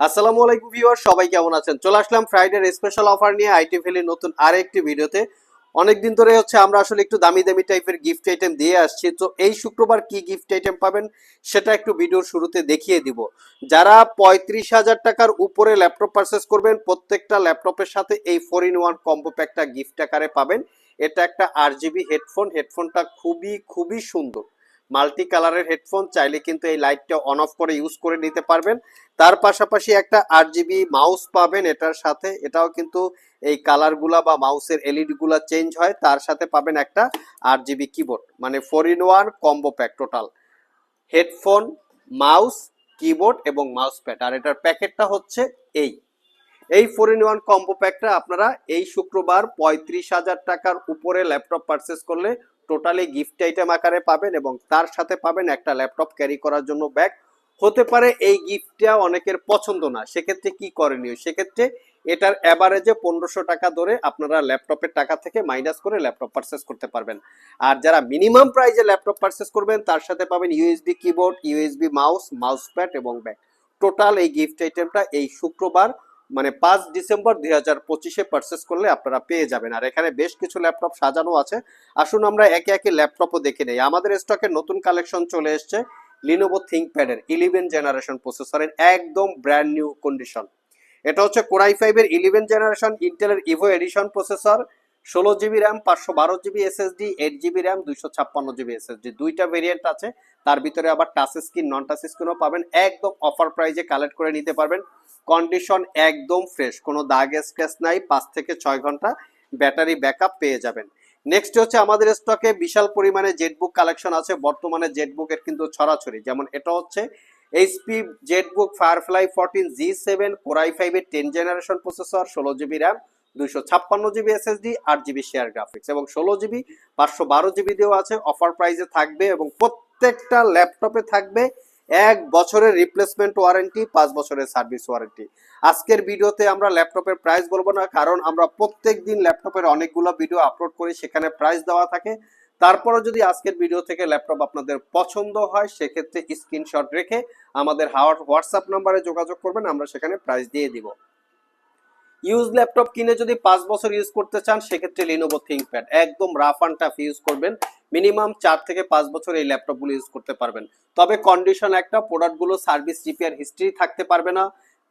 আসসালামু আলাইকুম ভিউয়ার সবাই কেমন আছেন? চলে আসলাম ফ্রাইডের স্পেশাল অফার নিয়ে আইটি ভ্যালির নতুন আরেকটি ভিডিওতে। অনেকদিন ধরে হচ্ছে আমরা আসলে একটু দামি দামি টাইপের গিফট আইটেম দিয়ে আসছি। তো এই শুক্রবার কি গিফট আইটেম পাবেন সেটা একটু ভিডিওর শুরুতে দেখিয়ে দিব। যারা পঁয়ত্রিশ হাজার টাকার উপরে ল্যাপটপ পারচেস করবেন, প্রত্যেকটা ল্যাপটপের সাথে এই ফোর ইন ওয়ান কম্বো প্যাকটা গিফট আকারে পাবেন। এটা একটা আর জিবি হেডফোন হেডফোনটা খুবই খুবই সুন্দর। মাল্টি কালারের হেডফোন, চাইলে কিন্তু এই লাইটটা অন অফ করে ইউজ করে নিতে পারবেন। তার পাশাপাশি একটা আট জিবি মাউস পাবেন এটার সাথে। এটাও কিন্তু এই কালারগুলা বা মাউসের এলইডি গুলা চেঞ্জ হয়। তার সাথে পাবেন একটা আট জিবি কিবোর্ড মানে four in one combo pack total headphone mouse keyboard এবং মাউস প্যাড আর এটার প্যাকেটটা হচ্ছে এই। এই ফোর ইন ওয়ান কম্বো প্যাকটা আপনারা এই শুক্রবার পঁয়ত্রিশ হাজার টাকার উপরে ল্যাপটপ পারচেস করলে টোটালি গিফট আইটেম আকারে পাবেন এবং তার সাথে পাবেন একটা ল্যাপটপ ক্যারি করার জন্য ব্যাগ হতে পারে এই গিফটটা অনেকের পছন্দ না, সেক্ষেত্রে কি করণীয়? সেক্ষেত্রে এটার অ্যাভারেজে পনেরোশো টাকা ধরে আপনারা ল্যাপটপের টাকা থেকে মাইনাস করে ল্যাপটপ পারচেস করতে পারবেন। আর যারা মিনিমাম প্রাইজে ল্যাপটপ পারচেস করবেন, তার সাথে পাবেন USB keyboard USB mouse mouse pad এবং ব্যাগ টোটাল এই গিফট আইটেমটা এই শুক্রবার মানে পাঁচ ডিসেম্বর দুই হাজার পঁচিশে পারচেস করলে আপনারা পেয়ে যাবেন। আর এখানে বেশ কিছু ল্যাপটপ সাজানো আছে। আসুন আমরা একে একে ল্যাপটপও দেখে নেই। আমাদের স্টকে নতুন কালেকশন চলে এসছে লিনোভো থিঙ্কপ্যাডের ইলেভেন জেনারেশন প্রসেসরের একদম ব্র্যান্ড নিউ কন্ডিশন এটা হচ্ছে কোরাই ফাইভের ইলেভেন জেনারেশন ইন্টেলের ইভো এডিশন প্রসেসর ষোলো জিবি র্যাম পাঁচশো বারো GB SSD eight GB RAM দুইশো ছাপ্পান্ন জিবি এসএসডি দুইটা ভেরিয়েন্ট আছে। তার ভিতরে আবার টাচ স্ক্রিন নন টাচ স্ক্রিনও পাবেন। একদম অফার প্রাইজে কালেক্ট করে নিতে পারবেন। কন্ডিশন একদম ফ্রেশ, কোনো দাগ স্ক্র্যাচ নাই, পাঁচ থেকে ছয় ঘণ্টা ব্যাটারি ব্যাকআপ পেয়ে যাবেন। নেক্সট হচ্ছে আমাদের স্টকে বিশাল পরিমাণে জেটবুক কালেকশন আছে, বর্তমানে জেটবুকের কিন্তু ছড়াছড়ি। যেমন এটা হচ্ছে HP ZBook Firefly fourteen G seven core i ফাইভের টেন জেনারেশন প্রসেসর ষোলো জিবি র্যাম দুইশো ছাপ্পান্ন জিবি এসএসডি আট জিবি শেয়ার গ্রাফিক্স এবং ষোলো জিবি পাঁচশো বারো জিবি দিয়েও আছে। অফার প্রাইসে থাকবে এবং প্রত্যেকটা ল্যাপটপে থাকবে এক বছরের রিপ্লেসমেন্ট ওয়ারেন্টি পাঁচ বছরের সার্ভিস ওয়ারেন্টি আজকের ভিডিওতে আমরা ল্যাপটপের প্রাইস বলব না, কারণ আমরা প্রত্যেক দিন ল্যাপটপের অনেকগুলো ভিডিও আপলোড করি, সেখানে প্রাইস দেওয়া থাকে। তারপরে যদি আজকের ভিডিও থেকে ল্যাপটপ আপনাদের পছন্দ হয়, সেক্ষেত্রে স্ক্রিনশট রেখে আমাদের হাওয়ার হোয়াটসঅ্যাপ নাম্বারে যোগাযোগ করবেন, আমরা সেখানে প্রাইস দিয়ে দিব। ইউজ ল্যাপটপ কিনে যদি পাঁচ বছর ইউজ করতে চান, সেক্ষেত্রে লিনোভো থিঙ্কপ্যাড একদম রাফ অ্যান্ড টাফ ইউজ করবেন। মিনিমাম চার থেকে পাঁচ বছর এই ল্যাপটপগুলো ইউজ করতে পারবেন। তবে কন্ডিশন একটা প্রোডাক্টগুলো সার্ভিস রিপেয়ার হিস্ট্রি থাকতে পারবে না।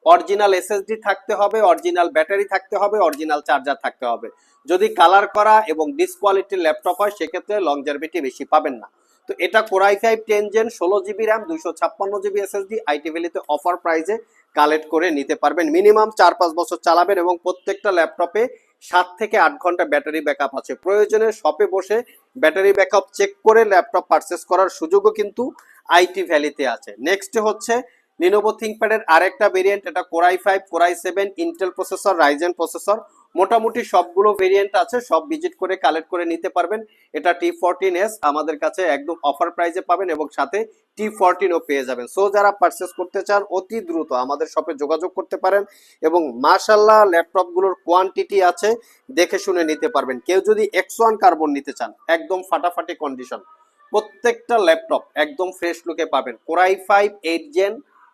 অরিজিনাল এসএসডি থাকতে হবে অরিজিনাল ব্যাটারি থাকতে হবে অরিজিনাল চার্জার থাকতে হবে। যদি কালার করা এবং ডিসকোয়ালিটির ল্যাপটপ হয়, সেক্ষেত্রে লংজারভিটি বেশি পাবেন না। তো এটা core i five ten gen ষোলো জিবি র্যাম দুশো ছাপ্পান্ন জিবি এসএসডি আইটি ভ্যালিতে অফার প্রাইজে কালেক্ট করে নিতে পারবেন। মিনিমাম চার পাঁচ বছর চালাবেন এবং প্রত্যেকটা ল্যাপটপে সাত থেকে আট ঘণ্টা ব্যাটারি ব্যাকআপ আছে। প্রয়োজনে শপে বসে ব্যাটারি ব্যাকআপ চেক করে ল্যাপটপ পারচেস করার সুযোগও কিন্তু আইটি ভ্যালিতে আছে। নেক্সট হচ্ছে লিনোভো থিঙ্কপ্যাডের আরেকটা ভেরিয়েন্ট এটা core i five core i seven Intel processor Ryzen processor মোটামুটি সবগুলো ভেরিয়েন্ট আছে, সব ভিজিট করে কালেক্ট করে নিতে পারবেন। এটা টি ফোরটিন এস আমাদের কাছে একদম অফার প্রাইসে পাবেন এবং সাথে টি ফোরটিনও পেয়ে যাবেন। সো যারা পারচেস করতে চান, অতি দ্রুত আমাদের শপে যোগাযোগ করতে পারেন এবং মাশাল্লাহ ল্যাপটপগুলোর কোয়ান্টিটি আছে, দেখে শুনে নিতে পারবেন। কেউ যদি এক্স ওয়ান কার্বন নিতে চান, একদম ফাটাফাটি কন্ডিশন প্রত্যেকটা ল্যাপটপ একদম ফ্রেশ লুকে পাবেন। Core i five eight gen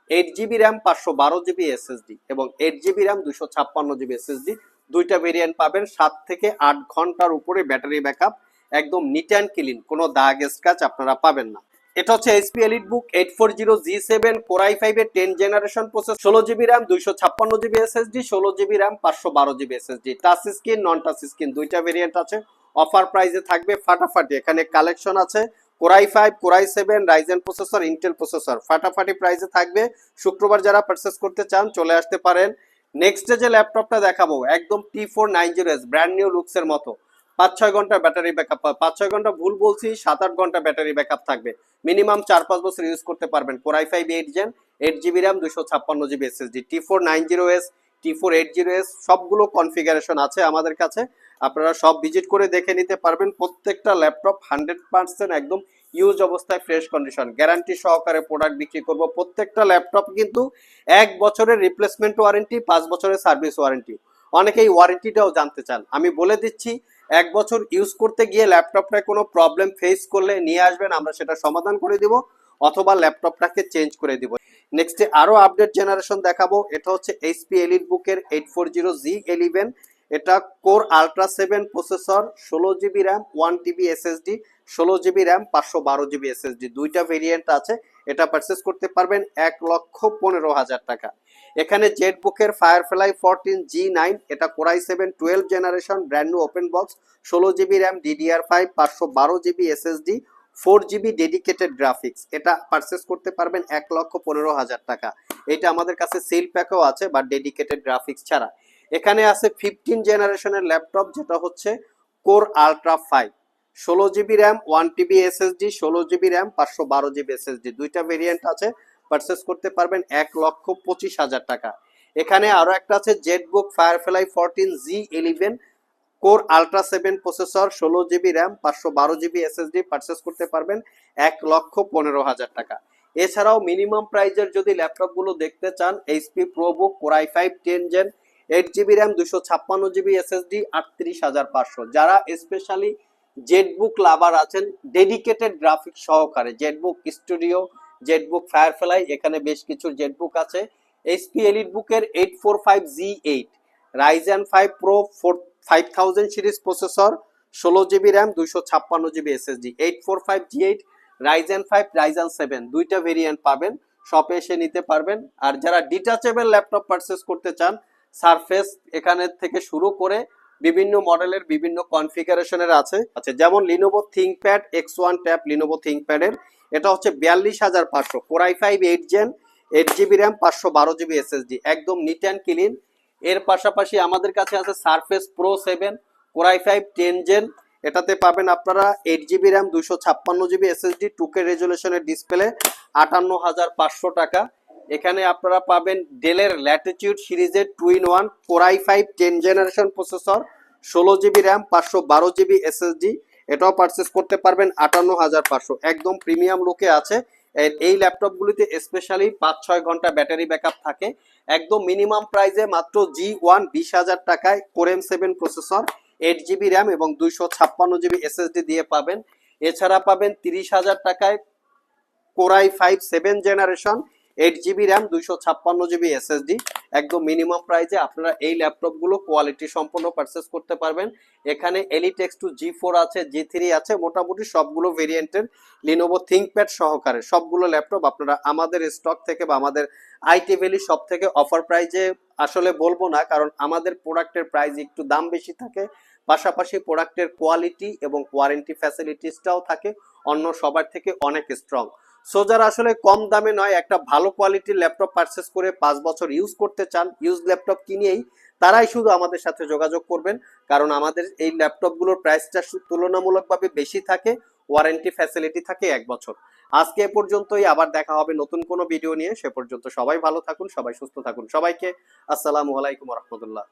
eight GB RAM পাঁচশো বারো জিবি এসএসডি এবং এইট জিবি র্যাম দুশো ছাপ্পান্ন জিবি এসএসডি দুইটা ভেরিয়েন্ট পাবেন, সাত থেকে আট ঘণ্টার উপরে ব্যাটারি ব্যাকআপ একদম নিট অ্যান্ড ক্লিন কোনো দাগ স্ক্র্যাচ আপনারা পাবেন না। এটা হচ্ছে HP EliteBook eight four zero G seven core i ফাইভের টেন জেনারেশন প্রসেস ষোলো জিবি র্যাম দুইশো ছাপ্পান্ন জিবি এসএসডি ষোলো জিবি র্যাম পাঁচশো বারো GB SSD touch screen non touch screen দুইটা ভেরিয়েন্ট আছে। অফার প্রাইসে থাকবে ফাটাফাটি, এখানে কালেকশন আছে। Core i five core i seven Ryzen processor Intel processor ফাটাফাটি প্রাইসে থাকবে। শুক্রবার যারা পারচেস করতে চান, চলে আসতে পারেন। নেক্সট যে ল্যাপটপটা দেখাবো, একদম T four nine zero S brand new লুকসের মতো। পাঁচ, ছয় ঘণ্টা ব্যাটারি ব্যাকআপ পাঁচ, ছয় ঘণ্টা ভুল বলছি, সাত, আট ঘণ্টা ব্যাটারি ব্যাকআপ থাকবে। মিনিমাম চার, পাঁচ বছর ইউজ করতে পারবেন। Core i five eight gen eight GB RAM দুশো ছাপ্পান্ন GB SSD T four nine zero S T four eight zero S সবগুলো কনফিগারেশন আছে আমাদের কাছে। আপনারা সব ভিজিট করে দেখে নিতে পারবেন। প্রত্যেকটা ল্যাপটপ হান্ড্রেড পার্সেন্ট একদম ইউজ অবস্থায় ফ্রেশ কন্ডিশন গ্যারান্টি সহকারে প্রোডাক্ট বিক্রি করব। প্রত্যেকটা ল্যাপটপ কিন্তু এক বছরের রিপ্লেসমেন্ট ওয়ারেন্টি পাঁচ বছরের সার্ভিস ওয়ারেন্টি অনেকেই ওয়ারেন্টিটাও জানতে চান। আমি বলে দিচ্ছি, এক বছর ইউজ করতে গিয়ে ল্যাপটপটায় কোনো প্রবলেম ফেস করলে নিয়ে আসবেন, আমরা সেটা সমাধান করে দিব, অথবা ল্যাপটপটাকে চেঞ্জ করে দিব। নেক্সটে আরও আপডেট জেনারেশন দেখাবো। এটা হচ্ছে এইচপি এলিট বুকের eight four zero G eleven এটা কোর আলট্রা সেভেন প্রসেসর ষোলো GB RAM one TB SSD ষোলো জিবি র্যাম, পাঁচশো বারো জিবি এসএসডি দুইটা ভেরিয়েন্ট আছে। এটা পারচেস করতে পারবেন এক লক্ষ পনেরো হাজার টাকা। এখানে জেট বুকের ফায়ারফ্লাই ফোরটিন জি নাইন এটা core i seven twelve generation brand new open box ষোলো জিবি র্যাম ডিডিআর ফাইভ পাঁচশো বারো GB SSD four GB dedicated graphics এটা পারচেস করতে পারবেন এক লক্ষ পনেরো হাজার টাকা। এটা আমাদের কাছে সেল প্যাকও আছে বা ডেডিকেটেড গ্রাফিক্স ছাড়া। এখানে আছে ফিফটিন জেনারেশনের ল্যাপটপ যেটা হচ্ছে কোর আলট্রা ফাইভ ষোলো GB RAM one TB SSD ষোলো জিবি র্যাম পাঁচশো বারো জিবি এসএসডি দুইটা ভেরিয়েন্ট আছে পারচেস করতে পারবেন এক লক্ষ পঁচিশ হাজার টাকা। এখানে আরও একটা আছে ZBook Firefly fourteen G eleven core ultra seven processor ষোলো জিবি র্যাম পাঁচশো বারো জিবি এসএসডি পারচেস করতে পারবেন এক লক্ষ পনেরো হাজার টাকা। এছাড়াও মিনিমাম প্রাইজের যদি ল্যাপটপগুলো দেখতে চান HP ProBook core i five ten gen eight GB RAM দুশো ছাপ্পান্ন জিবি এসএসডি আটত্রিশ হাজার পাঁচশো। যারা স্পেশালি জেটবুক লাভার আছেন ডেডিকেটেড গ্রাফিক সহকারে জেটবুক স্টুডিও জেটবুক ফায়ারফ্লাই এখানে বেশ কিছু জেটবুক আছে। এইচপি এলিট বুকের eight four five G eight Ryzen five pro four five thousand series processor ষোলো জিবি র্যাম দুইশো ছাপ্পান্ন GB SSD eight four five G eight Ryzen five Ryzen seven দুইটা variant পাবেন শপে এসে নিতে পারবেন। আর যারা ডিটাচেবল ল্যাপটপ পারচেস করতে চান সারফেস এখানে থেকে শুরু করে বিভিন্ন মডেলের বিভিন্ন কনফিগারেশনের আছে। আচ্ছা যেমন Lenovo ThinkPad X one tab Lenovo থিঙ্কপ্যাডের এটা হচ্ছে বিয়াল্লিশ হাজার পাঁচশো four I five eight gen eight GB RAM পাঁচশো বারো জিবি এসএসডি একদম নিট অ্যান্ড ক্লিন এর পাশাপাশি আমাদের কাছে আছে Surface Pro seven core i five ten gen এটাতে পাবেন আপনারা এইট জিবি র্যাম দুশো ছাপ্পান্ন জিবি এসএসডি টুকে রেজুলেশনের ডিসপ্লে আটান্ন হাজার পাঁচশো টাকা। এখানে আপনারা পাবেন ডেলের ল্যাটিটিউড সিরিজের two in one core i five ten generation processor, ষোলো জিবি র্যাম, পাঁচশো বারো জিবি এসএসডি, এটাও পারচেস করতে পারবেন আটান্ন হাজার পাঁচশো। একদম প্রিমিয়াম লুকে আছে। এই ল্যাপটপগুলিতে স্পেশালি পাঁচ ছয় ঘণ্টা ব্যাটারি ব্যাকআপ থাকে। একদম মিনিমাম প্রাইসে মাত্র জি ওয়ান বিশ হাজার টাকায় core M seven processor eight GB RAM এবং দুইশো ছাপ্পান্ন জিবি এসএসডি দিয়ে পাবেন। এছাড়া পাবেন তিরিশ হাজার টাকায় core i five seven generation eight GB RAM দুইশো ছাপ্পান্ন জিবি এসএসডি একদম মিনিমাম প্রাইসে আপনারা এই ল্যাপটপগুলো কোয়ালিটি সম্পন্ন পারচেস করতে পারবেন। এখানে এলিটেক্স টু জি ফোর আছে জি থ্রি আছে, মোটামুটি সবগুলো ভেরিয়েন্টের লিনোভো থিঙ্কপ্যাড সহকারে সবগুলো ল্যাপটপ আপনারা আমাদের স্টক থেকে বা আমাদের আইটি ভ্যালি সব থেকে অফার প্রাইজে আসলে বলব না, কারণ আমাদের প্রোডাক্টের প্রাইস একটু দাম বেশি থাকে। পাশাপাশি প্রোডাক্টের কোয়ালিটি এবং ওয়ারেন্টি ফ্যাসিলিটিসটাও থাকে। অন্য সবার থেকে অনেক স্ট্রং সো যারা আসলে কম দামে নয়, একটা ভালো কোয়ালিটির ল্যাপটপ পারচেস করে পাঁচ বছর ইউজ করতে চান ইউজ ল্যাপটপ কিনেই তারাই শুধু আমাদের সাথে যোগাযোগ করবেন। কারণ আমাদের এই ল্যাপটপগুলোর প্রাইসটা তুলনামূলকভাবে বেশি থাকে ওয়ারেন্টি ফ্যাসিলিটি থাকে এক বছর। আজকে এ পর্যন্তই, আবার দেখা হবে নতুন কোনো ভিডিও নিয়ে। সে পর্যন্ত সবাই ভালো থাকুন, সবাই সুস্থ থাকুন। সবাইকে আসসালামু আলাইকুম রহমতুল্লাহ।